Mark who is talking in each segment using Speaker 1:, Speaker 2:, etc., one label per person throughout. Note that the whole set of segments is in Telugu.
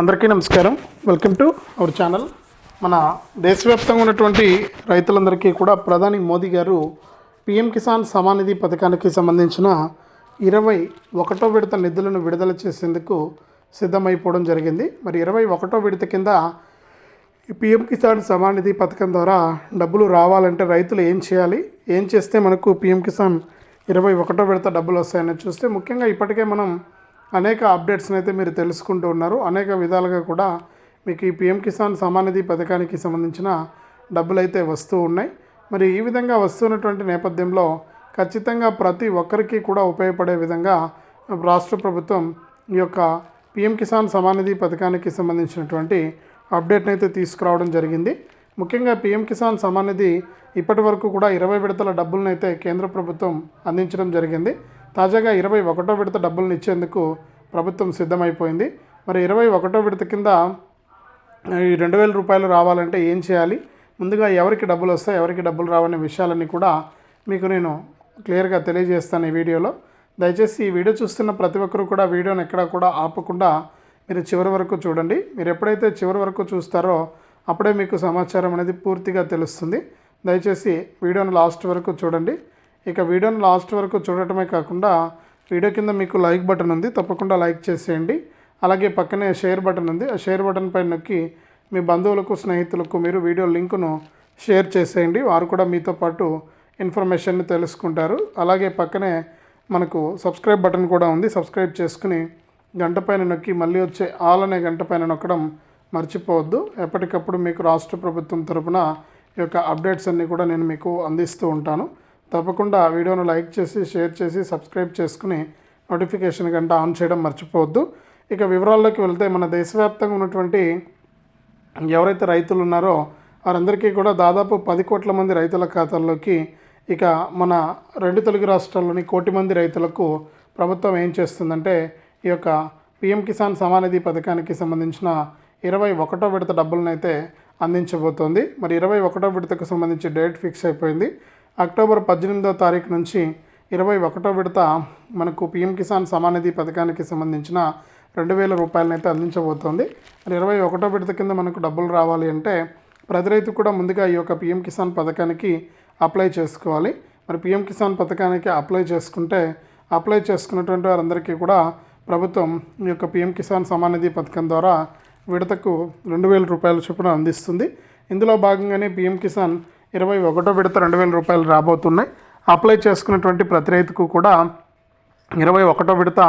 Speaker 1: అందరికీ నమస్కారం. వెల్కమ్ టు అవర్ ఛానల్ మన దేశవ్యాప్తంగా ఉన్నటువంటి రైతులందరికీ కూడా ప్రధాని మోదీ గారు పిఎం కిసాన్ సమానిధి పథకానికి సంబంధించిన ఇరవై ఒకటో విడత నిధులను విడుదల చేసేందుకు సిద్ధమైపోవడం జరిగింది. మరి ఇరవై ఒకటో విడత కింద ఈ పిఎం కిసాన్ సమానిధి పథకం ద్వారా డబ్బులు రావాలంటే రైతులు ఏం చేయాలి? ఏం చేస్తే మనకు పిఎం కిసాన్ ఇరవై ఒకటో విడత డబ్బులు వస్తాయని చూస్తే ముఖ్యంగా ఇప్పటికే మనం అనేక అప్డేట్స్ని అయితే మీరు తెలుసుకుంటూ ఉన్నారు. అనేక విధాలుగా కూడా మీకు ఈ పిఎం కిసాన్ సమానిధి పథకానికి సంబంధించిన డబ్బులు అయితే వస్తూ ఉన్నాయి. మరి ఈ విధంగా వస్తున్నటువంటి నేపథ్యంలో ఖచ్చితంగా ప్రతి ఒక్కరికి కూడా ఉపయోగపడే విధంగా రాష్ట్ర ప్రభుత్వం ఈ యొక్క పిఎం కిసాన్ సమానిధి పథకానికి సంబంధించినటువంటి అప్డేట్ని అయితే తీసుకురావడం జరిగింది. ముఖ్యంగా పిఎం కిసాన్ సమానిధి ఇప్పటి వరకు కూడా ఇరవై విడతల డబ్బులను అయితే కేంద్ర ప్రభుత్వం అందించడం జరిగింది. తాజాగా ఇరవై ఒకటో విడత డబ్బులను ఇచ్చేందుకు ప్రభుత్వం సిద్ధమైపోయింది. మరి ఇరవై ఒకటో విడత కింద ఈ రెండు వేల రూపాయలు రావాలంటే ఏం చేయాలి? ముందుగా ఎవరికి డబ్బులు వస్తాయి ఎవరికి డబ్బులు రావనే విషయాలన్నీ కూడా మీకు నేను క్లియర్గా తెలియజేస్తాను ఈ వీడియోలో. దయచేసి ఈ వీడియో చూస్తున్న ప్రతి ఒక్కరు కూడా వీడియోని ఎక్కడా కూడా ఆపకుండా మీరు చివరి వరకు చూడండి. మీరు ఎప్పుడైతే చివరి వరకు చూస్తారో అప్పుడే మీకు సమాచారం అనేది పూర్తిగా తెలుస్తుంది. దయచేసి వీడియోను లాస్ట్ వరకు చూడండి. ఇక వీడియోని లాస్ట్ వరకు చూడటమే కాకుండా వీడియో కింద మీకు లైక్ బటన్ ఉంది తప్పకుండా లైక్ చేసేయండి. అలాగే పక్కనే షేర్ బటన్ ఉంది ఆ షేర్ బటన్ పైన నొక్కి మీ బంధువులకు స్నేహితులకు మీరు వీడియో లింకును షేర్ చేసేయండి. వారు కూడా మీతో పాటు ఇన్ఫర్మేషన్ని తెలుసుకుంటారు. అలాగే పక్కనే మనకు సబ్స్క్రైబ్ బటన్ కూడా ఉంది సబ్స్క్రైబ్ చేసుకుని గంట పైన నొక్కి మళ్ళీ వచ్చే ఆల్ అనే గంట పైన నొక్కడం మర్చిపోవద్దు. ఎప్పటికప్పుడు మీకు రాష్ట్ర ప్రభుత్వం తరపున ఈ యొక్క అప్డేట్స్ అన్నీ కూడా నేను మీకు అందిస్తూ ఉంటాను. తప్పకుండా వీడియోను లైక్ చేసి షేర్ చేసి సబ్స్క్రైబ్ చేసుకుని నోటిఫికేషన్ గంట ఆన్ చేయడం మర్చిపోవద్దు. ఇక వివరాల్లోకి వెళ్తే మన దేశవ్యాప్తంగా ఉన్నటువంటి ఎవరైతే రైతులు ఉన్నారో వారందరికీ కూడా దాదాపు పది కోట్ల మంది రైతుల ఖాతాల్లోకి ఇక మన రెండు తెలుగు రాష్ట్రాల్లోని కోటి మంది రైతులకు ప్రభుత్వం ఏం చేస్తుందంటే ఈ యొక్క పిఎం కిసాన్ సమానిధి పథకానికి సంబంధించిన ఇరవై ఒకటో విడత డబ్బులను అయితే అందించబోతోంది. మరి ఇరవై ఒకటో విడతకు సంబంధించి డేట్ ఫిక్స్ అయిపోయింది. అక్టోబర్ పద్దెనిమిదో తారీఖు నుంచి ఇరవై ఒకటో విడత మనకు పిఎం కిసాన్ సమానిధి పథకానికి సంబంధించిన రెండు వేల రూపాయలను అయితే అందించబోతోంది. మరి ఇరవై ఒకటో విడత కింద మనకు డబ్బులు రావాలి అంటే ప్రతి రైతు కూడా ముందుగా ఈ యొక్క పిఎం కిసాన్ పథకానికి అప్లై చేసుకోవాలి. మరి పిఎం కిసాన్ పథకానికి అప్లై చేసుకుంటే అప్లై చేసుకున్నటువంటి వారందరికీ కూడా ప్రభుత్వం ఈ యొక్క పిఎం కిసాన్ సమానిధి పథకం ద్వారా విడతకు రెండు వేల రూపాయల చొప్పున అందిస్తుంది. ఇందులో భాగంగానే పిఎం కిసాన్ ఇరవై ఒకటో విడత రెండు వేల రూపాయలు రాబోతున్నాయి. అప్లై చేసుకున్నటువంటి ప్రతి రైతుకు కూడా ఇరవై ఒకటో విడత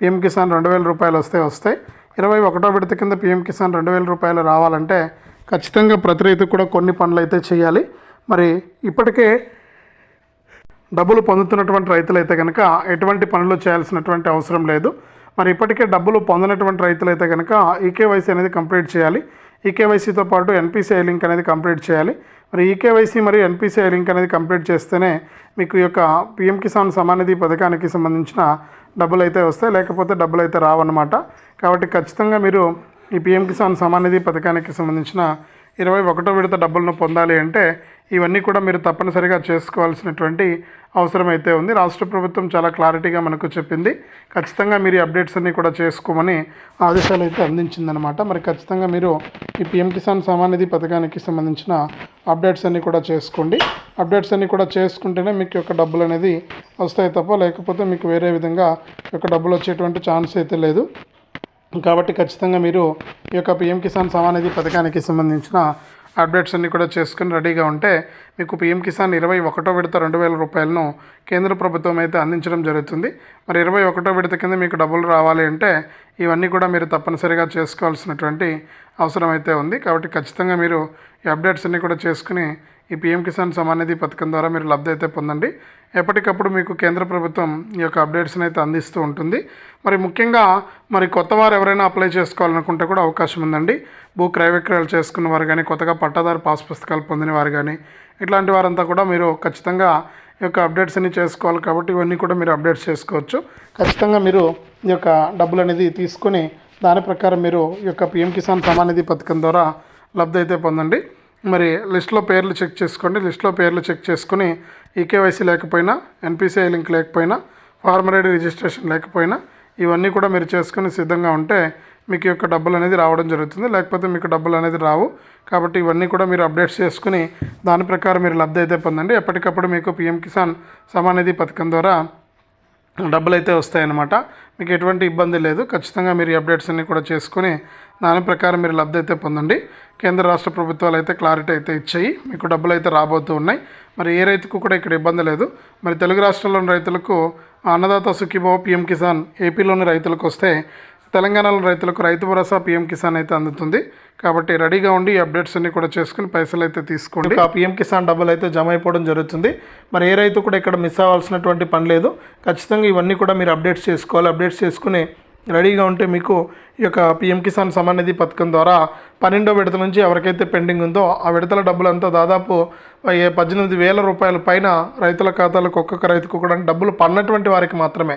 Speaker 1: పిఎం కిసాన్ రెండు వేల రూపాయలు వస్తే వస్తాయి. ఇరవై ఒకటో విడత కింద పిఎం కిసాన్ రెండు వేల రూపాయలు రావాలంటే ఖచ్చితంగా ప్రతి రైతుకు కూడా కొన్ని పనులు అయితే చేయాలి. మరి ఇప్పటికే డబ్బులు పొందుతున్నటువంటి రైతులైతే కనుక ఎటువంటి పనులు చేయాల్సినటువంటి అవసరం లేదు. మరి ఇప్పటికే డబ్బులు పొందినటువంటి రైతులైతే కనుక ఈకేవైసీ అనేది కంప్లీట్ చేయాలి. ఈకేవైసీతో పాటు ఎన్పిసిఐ లింక్ అనేది కంప్లీట్ చేయాలి. మరి ఈకేవైసీ మరియు ఎన్పిసిఐ లింక్ అనేది కంప్లీట్ చేస్తేనే మీకు ఈ యొక్క పిఎం కిసాన్ సమానిధి పథకానికి సంబంధించిన డబ్బులు అయితే వస్తాయి లేకపోతే డబ్బులు అయితే రావన్నమాట. కాబట్టి ఖచ్చితంగా మీరు ఈ పిఎం కిసాన్ సమానిధి పథకానికి సంబంధించిన ఇరవై ఒకటో విడత డబ్బులను పొందాలి అంటే ఇవన్నీ కూడా మీరు తప్పనిసరిగా చేసుకోవాల్సినటువంటి అవసరం అయితే ఉంది. రాష్ట్ర ప్రభుత్వం చాలా క్లారిటీగా మనకు చెప్పింది. ఖచ్చితంగా మీరు ఈ అప్డేట్స్ అన్నీ కూడా చేసుకోమని ఆదేశాలు అయితే అందించిందనమాట మరి ఖచ్చితంగా మీరు ఈ పిఎం కిసాన్ సమానిధి పథకానికి సంబంధించిన అప్డేట్స్ అన్నీ కూడా చేసుకోండి. అప్డేట్స్ అన్నీ కూడా చేసుకుంటేనే మీకు యొక్క డబ్బులు అనేది వస్తాయి తప్ప లేకపోతే మీకు వేరే విధంగా యొక్క డబ్బులు వచ్చేటువంటి ఛాన్స్ అయితే లేదు. కాబట్టి ఖచ్చితంగా మీరు ఈ యొక్క పిఎం కిసాన్ సమానిధి పథకానికి సంబంధించిన అప్డేట్స్ అన్నీ కూడా చేసుకుని రెడీగా ఉంటే మీకు పిఎం కిసాన్ ఇరవై ఒకటో విడత రెండు వేల రూపాయలను కేంద్ర ప్రభుత్వం అయితే అందించడం జరుగుతుంది. మరి ఇరవై ఒకటో విడత కింద మీకు డబ్బులు రావాలి అంటే ఇవన్నీ కూడా మీరు తప్పనిసరిగా చేసుకోవాల్సినటువంటి అవసరం అయితే ఉంది. కాబట్టి ఖచ్చితంగా మీరు ఈ అప్డేట్స్ అన్నీ కూడా చేసుకుని ఈ పిఎం కిసాన్ సమానిధి పథకం ద్వారా మీరు లబ్ధి అయితే పొందండి. ఎప్పటికప్పుడు మీకు కేంద్ర ప్రభుత్వం ఈ యొక్క అప్డేట్స్ని అయితే అందిస్తూ ఉంటుంది. మరి ముఖ్యంగా మరి కొత్త వారు ఎవరైనా అప్లై చేసుకోవాలనుకుంటే కూడా అవకాశం ఉందండి. భూ క్రయ విక్రయాలు చేసుకున్న వారు కానీ కొత్తగా పట్టాదారు పాస్ పుస్తకాలు పొందిన వారు కానీ ఇట్లాంటి వారంతా కూడా మీరు ఖచ్చితంగా ఈ యొక్క అప్డేట్స్ అన్ని చేసుకోవాలి కాబట్టి ఇవన్నీ కూడా మీరు అప్డేట్స్ చేసుకోవచ్చు. ఖచ్చితంగా మీరు ఈ యొక్క డబ్బులు అనేది తీసుకొని దాని ప్రకారం మీరు ఈ యొక్క పిఎం కిసాన్ సమానిధి పథకం ద్వారా లబ్ధి అయితే పొందండి. మరి లిస్ట్లో పేర్లు చెక్ చేసుకోండి. లిస్ట్లో పేర్లు చెక్ చేసుకుని ఈకేవైసీ లేకపోయినా ఎన్పిసిఐ లింక్ లేకపోయినా ఫార్మర్ ఐడి రిజిస్ట్రేషన్ లేకపోయినా ఇవన్నీ కూడా మీరు చేసుకుని సిద్ధంగా ఉంటే మీకు యొక్క డబ్బులు అనేది రావడం జరుగుతుంది. లేకపోతే మీకు డబ్బులు అనేది రావు. కాబట్టి ఇవన్నీ కూడా మీరు అప్డేట్స్ చేసుకుని దాని ప్రకారం మీరు లబ్ధి అయితే పొందండి. ఎప్పటికప్పుడు మీకు పిఎం కిసాన్ సమానిధి పథకం ద్వారా డబ్బులు అయితే వస్తాయన్నమాట. మీకు ఎటువంటి ఇబ్బంది లేదు. ఖచ్చితంగా మీరు అప్డేట్స్ అన్నీ కూడా చేసుకుని దాని ప్రకారం మీరు లబ్ధి అయితే పొందండి. కేంద్ర రాష్ట్ర ప్రభుత్వాలు అయితే క్లారిటీ అయితే ఇచ్చాయి. మీకు డబ్బులు అయితే రాబోతూ ఉన్నాయి. మరి ఏ రైతుకు కూడా ఇక్కడ ఇబ్బంది లేదు. మరి తెలుగు రాష్ట్రాల్లోని రైతులకు అన్నదాత సుఖీభావ పిఎం కిసాన్ ఏపీలోని రైతులకు వస్తే తెలంగాణలో రైతులకు రైతు భరోసా పీఎం కిసాన్ అయితే అందుతుంది. కాబట్టి రెడీగా ఉండి ఈ అప్డేట్స్ అన్ని కూడా చేసుకుని పైసలు అయితే తీసుకోండి. ఆ పీఎం కిసాన్ డబ్బులు అయితే జమ అయిపోవడం జరుగుతుంది. మరి ఏ రైతు కూడా ఇక్కడ మిస్ అవ్వాల్సినటువంటి పని లేదు. ఖచ్చితంగా ఇవన్నీ కూడా మీరు అప్డేట్స్ చేసుకోవాలి. అప్డేట్స్ చేసుకుని రెడీగా ఉంటే మీకు ఈ యొక్క పీఎం కిసాన్ సమానిధి పథకం ద్వారా పన్నెండో విడత నుంచి ఎవరికైతే పెండింగ్ ఉందో ఆ విడతల డబ్బులంతా దాదాపు పద్దెనిమిది వేల రూపాయల పైన రైతుల ఖాతాలకు ఒక్కొక్క రైతుకు కూడా డబ్బులు పన్నటువంటి వారికి మాత్రమే.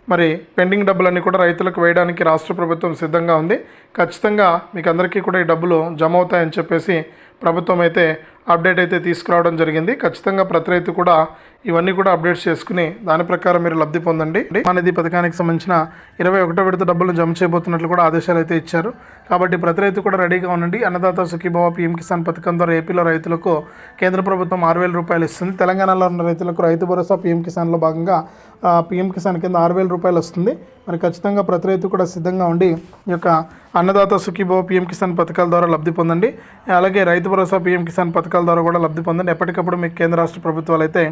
Speaker 1: మరి పెండింగ్ డబ్బులన్నీ కూడా రైతులకు వేయడానికి రాష్ట్ర ప్రభుత్వం సిద్ధంగా ఉంది. ఖచ్చితంగా మీకు అందరికీ కూడా ఈ డబ్బులు జమ అవుతాయని చెప్పేసి ప్రభుత్వం అయితే అప్డేట్ అయితే తీసుకురావడం జరిగింది. ఖచ్చితంగా ప్రతి రైతు కూడా ఇవన్నీ కూడా అప్డేట్స్ చేసుకుని దాని ప్రకారం మీరు లబ్ధి పొందండి. అనేది పథకానికి సంబంధించిన ఇరవై ఒకటో విడత డబ్బులు జమ చేయబోతున్నట్లు కూడా ఆదేశాలు అయితే ఇచ్చారు. కాబట్టి ప్రతి రైతు కూడా రెడీగా ఉండండి. అన్నదాత సుఖీభావ పీఎం కిసాన్ పథకం ద్వారా ఏపీలో రైతులకు కేంద్ర ప్రభుత్వం ఆరు వేల రూపాయలు ఇస్తుంది. తెలంగాణలో ఉన్న రైతులకు రైతు భరోసా పీఎం కిసాన్లో భాగంగా పీఎం కిసాన్ కింద ఆరు వేల రూపాయలు వస్తుంది. మరి ఖచ్చితంగా ప్రతి రైతు కూడా సిద్ధంగా ఉండి ఈ యొక్క అన్నదాత సుఖీభావ పీఎం కిసాన్ పథకాల ద్వారా లబ్ధి పొందండి. అలాగే రైతు భరోసా పీఎం కిసాన్ పథకాల ద్వారా కూడా లబ్ధి పొందండి. ఎప్పటికప్పుడు మీకు కేంద్ర రాష్ట్ర ప్రభుత్వాలు అయితే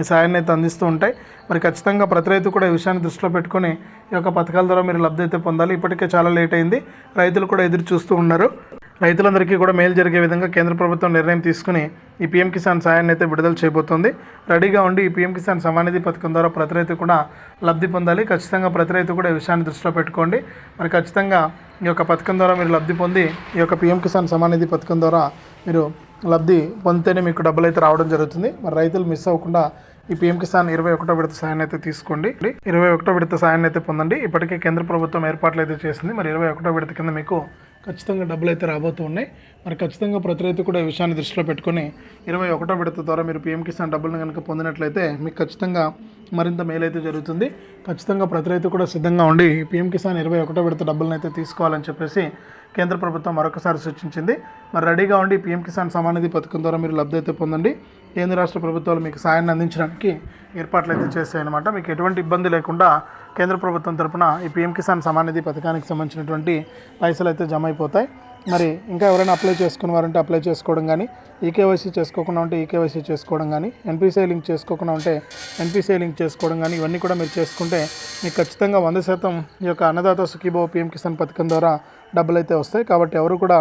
Speaker 1: ఈ సాయాన్ని అయితే అందిస్తూ ఉంటాయి. మరి ఖచ్చితంగా ప్రతి రైతు కూడా ఈ విషయాన్ని దృష్టిలో పెట్టుకొని ఈ యొక్క పథకాల ద్వారా మీరు లబ్ధి అయితే పొందాలి. ఇప్పటికే చాలా లేట్ అయింది. రైతులు కూడా ఎదురు చూస్తూ ఉన్నారు. రైతులందరికీ కూడా మేలు జరిగే విధంగా కేంద్ర ప్రభుత్వం నిర్ణయం తీసుకుని ఈ పీఎం కిసాన్ సాయాన్ని అయితే విడుదల చేయబోతోంది. రెడీగా ఉండి ఈ పీఎం కిసాన్ సమానిధి పథకం ద్వారా ప్రతి రైతు కూడా లబ్ధి పొందాలి. ఖచ్చితంగా ప్రతి రైతు కూడా ఈ విషయాన్ని దృష్టిలో పెట్టుకోండి. మరి ఖచ్చితంగా ఈ యొక్క పథకం ద్వారా మీరు లబ్ధి పొంది ఈ యొక్క పీఎం కిసాన్ సమానిధి పథకం ద్వారా మీరు లబ్ధి పొందితేనే మీకు డబ్బులు అయితే రావడం జరుగుతుంది. మరి రైతులు మిస్ అవ్వకుండా ఈ పీఎం కిసాన్ ఇరవై ఒకటో విడత సాయాన్ని అయితే తీసుకోండి. ఇరవై ఒకటో విడత సాయాన్ని అయితే పొందండి. ఇప్పటికే కేంద్ర ప్రభుత్వం ఏర్పాట్లు అయితే చేసింది. మరి ఇరవై ఒకటో విడత కింద మీకు ఖచ్చితంగా డబ్బులు అయితే రాబోతూ ఉన్నాయి. మరి ఖచ్చితంగా ప్రతి రైతు కూడా ఈ విషయాన్ని దృష్టిలో పెట్టుకొని ఇరవై ఒకటో విడత ద్వారా మీరు పీఎం కిసాన్ డబ్బులను కనుక పొందినట్లయితే మీకు ఖచ్చితంగా మరింత మేలైతే జరుగుతుంది. ఖచ్చితంగా ప్రతి రైతు కూడా సిద్ధంగా ఉండి పీఎం కిసాన్ ఇరవై ఒకటో విడత డబ్బులను అయితే తీసుకోవాలని చెప్పేసి కేంద్ర ప్రభుత్వం మరొకసారి సూచించింది. మరి రెడీగా ఉండి పీఎం కిసాన్ సమానిధి పథకం ద్వారా మీరు లబ్ధి అయితే పొందండి. కేంద్ర రాష్ట్ర ప్రభుత్వాలు మీకు సాయాన్ని అందించడానికి ఏర్పాట్లు అయితే చేశాయన్నమాట. మీకు ఎటువంటి ఇబ్బంది లేకుండా కేంద్ర ప్రభుత్వం తరపున ఈ పీఎం కిసాన్ సమానిధి పథకానికి సంబంధించినటువంటి పైసలు అయితే జమ అయిపోతాయి. మరి ఇంకా ఎవరైనా అప్లై చేసుకున్న వారంటే అప్లై చేసుకోవడం కానీ ఈకేవైసీ చేసుకోకుండా ఉంటే ఈకేవైసీ చేసుకోవడం కానీ ఎన్పిసిఐ లింక్ చేసుకోకుండా ఉంటే ఎన్పిసిఐ లింక్ చేసుకోవడం కానీ ఇవన్నీ కూడా మీరు చేసుకుంటే మీకు ఖచ్చితంగా వంద శాతం ఈ యొక్క అన్నదాత సుఖీభావ పిఎం కిసాన్ పథకం ద్వారా డబ్బులు అయితే వస్తాయి. కాబట్టి ఎవరు కూడా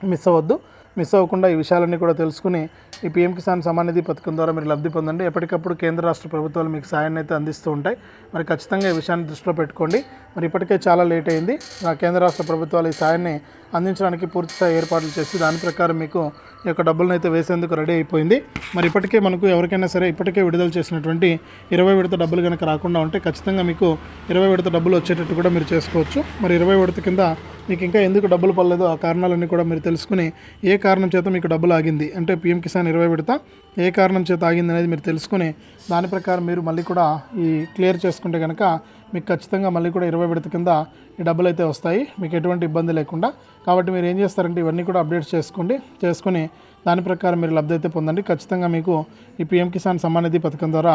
Speaker 1: మిస్ అవ్వద్దు. మిస్ అవ్వకుండా ఈ విషయాలన్నీ కూడా తెలుసుకుని ఈ పీఎం కిసాన్ సమాన్ నిధి పథకం ద్వారా మీరు లబ్ధి పొందండి. ఎప్పటికప్పుడు కేంద్ర రాష్ట్ర ప్రభుత్వాలు మీకు సాయాన్ని అయితే అందిస్తూ ఉంటాయి. మరి ఖచ్చితంగా ఈ విషయాన్ని దృష్టిలో పెట్టుకోండి. మరి ఇప్పటికే చాలా లేట్ అయింది. కేంద్ర రాష్ట్ర ప్రభుత్వాలు ఈ సాయాన్ని అందించడానికి పూర్తిగా ఏర్పాట్లు చేసి దాని ప్రకారం మీకు యొక్క డబ్బులను అయితే వేసేందుకు రెడీ అయిపోయింది. మరి ఇప్పటికే మనకు ఎవరికైనా సరే ఇప్పటికే విడుదల చేసినటువంటి ఇరవై విడత డబ్బులు కనుక రాకుండా ఉంటే ఖచ్చితంగా మీకు ఇరవై విడత డబ్బులు వచ్చేటట్టు కూడా మీరు చేసుకోవచ్చు. మరి ఇరవై విడత కింద మీకు ఇంకా ఎందుకు డబ్బులు పడలేదు? ఆ కారణాలన్నీ కూడా మీరు తెలుసుకుని ఏ కారణం చేత మీకు డబ్బులు ఆగింది? అంటే పిఎం కిసాన్ ఇరవై విడత ఏ కారణం చేత ఆగింది అనేది మీరు తెలుసుకుని దాని ప్రకారం మీరు మళ్ళీ కూడా ఈ క్లియర్ చేసుకుంటే కనుక మీకు ఖచ్చితంగా మళ్ళీ కూడా ఇరవై విడత కింద ఈ డబ్బులు అయితే వస్తాయి. మీకు ఎటువంటి ఇబ్బంది లేకుండా. కాబట్టి మీరు ఏం చేస్తారంటే ఇవన్నీ కూడా అప్డేట్స్ చేసుకోండి. చేసుకుని దాని ప్రకారం మీరు లబ్ధి అయితే పొందండి. ఖచ్చితంగా మీకు ఈ పిఎం కిసాన్ సమ్మాన్ నిధి పథకం ద్వారా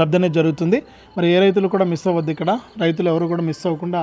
Speaker 1: లబ్ధి అనేది జరుగుతుంది. మరి ఏ రైతులు కూడా మిస్ అవ్వద్దు ఇక్కడ. రైతులు ఎవరు కూడా మిస్ అవ్వకుండా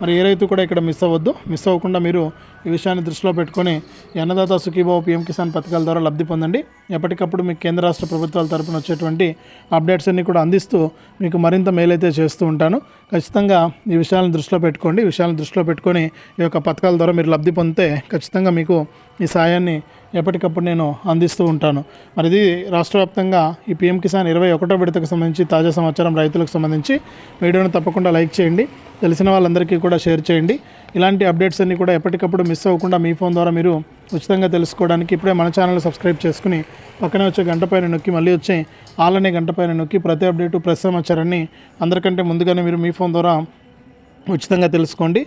Speaker 1: మరి ఏ రైతు కూడా ఇక్కడ మిస్ అవ్వద్దు. మిస్ అవ్వకుండా మీరు ఈ విషయాన్ని దృష్టిలో పెట్టుకొని అన్నదాత సుఖీభావ పీఎం కిసాన్ పథకాల ద్వారా లబ్ధి పొందండి. ఎప్పటికప్పుడు మీకు కేంద్ర రాష్ట్ర ప్రభుత్వాల తరపున వచ్చేటువంటి అప్డేట్స్ అన్ని కూడా అందిస్తూ మీకు మరింత మేలైతే చేస్తూ ఉంటాను. ఖచ్చితంగా ఈ విషయాలను దృష్టిలో పెట్టుకోండి. ఈ విషయాలను దృష్టిలో పెట్టుకొని ఈ యొక్క పథకాల ద్వారా మీరు లబ్ధి పొందితే ఖచ్చితంగా మీకు ఈ సాయాన్ని ఎప్పటికప్పుడు నేను అందిస్తూ ఉంటాను. మరి ఇది రాష్ట్ర వ్యాప్తంగా ఈ పీఎం కిసాన్ ఇరవై ఒకటో విడతకు సంబంధించి తాజా సమాచారం రైతులకు సంబంధించి వీడియోను తప్పకుండా లైక్ చేయండి. తెలిసిన వాళ్ళందరికీ కూడా షేర్ చేయండి. ఇలాంటి అప్డేట్స్ అన్నీ కూడా ఎప్పటికప్పుడు మిస్ అవ్వకుండా మీ ఫోన్ ద్వారా మీరు ఉచితంగా తెలుసుకోవడానికి ఇప్పుడే మన ఛానల్ సబ్స్క్రైబ్ చేసుకుని పక్కనే వచ్చే గంట పైన నొక్కి మళ్ళీ వచ్చే ఆలనే గంట పైన నొక్కి ప్రతి అప్డేటు ప్రతి సమాచారాన్ని అందరికంటే ముందుగానే మీరు మీ ఫోన్ ద్వారా ఉచితంగా తెలుసుకోండి.